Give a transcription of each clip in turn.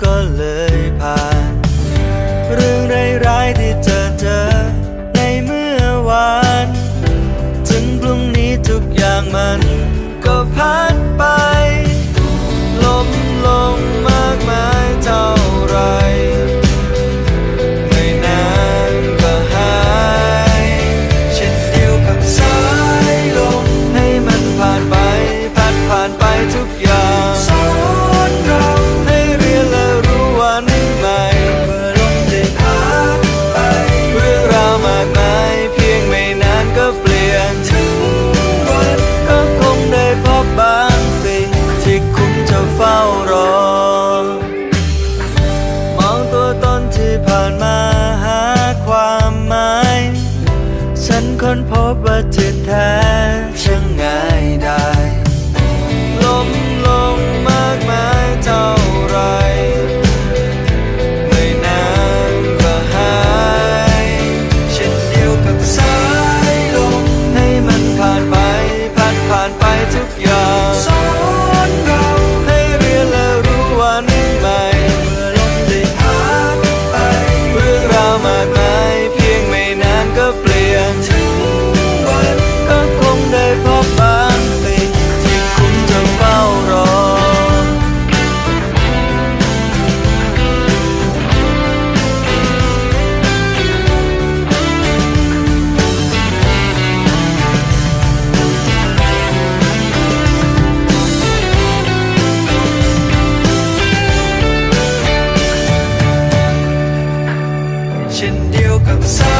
干了 เ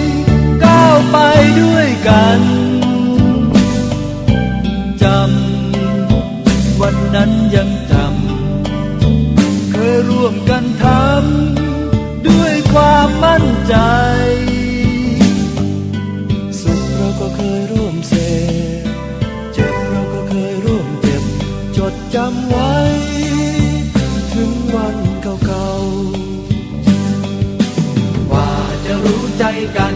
ว ไปด้วยกันจำวันนั้นยังจำเคยร่วมกันทำด้วยความมั่นใจ สุขเราก็เคยร่วมเสพเจ็บเราก็เคยร่วมเจ็บ จดจำไว้ ถึงวันเก่าๆกว่าจะรู้ใจกัน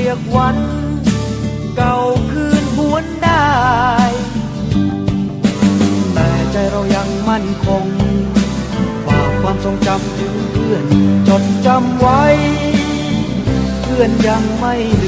เรียกวัน เก่าคืนหวนได้ แต่ใจเรายังมั่นคง ฝากความทรงจำถึงเพื่อน จดจำไว้ เพื่อนยังไม่ลื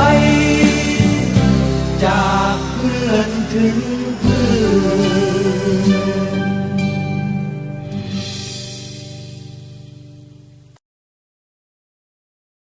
จ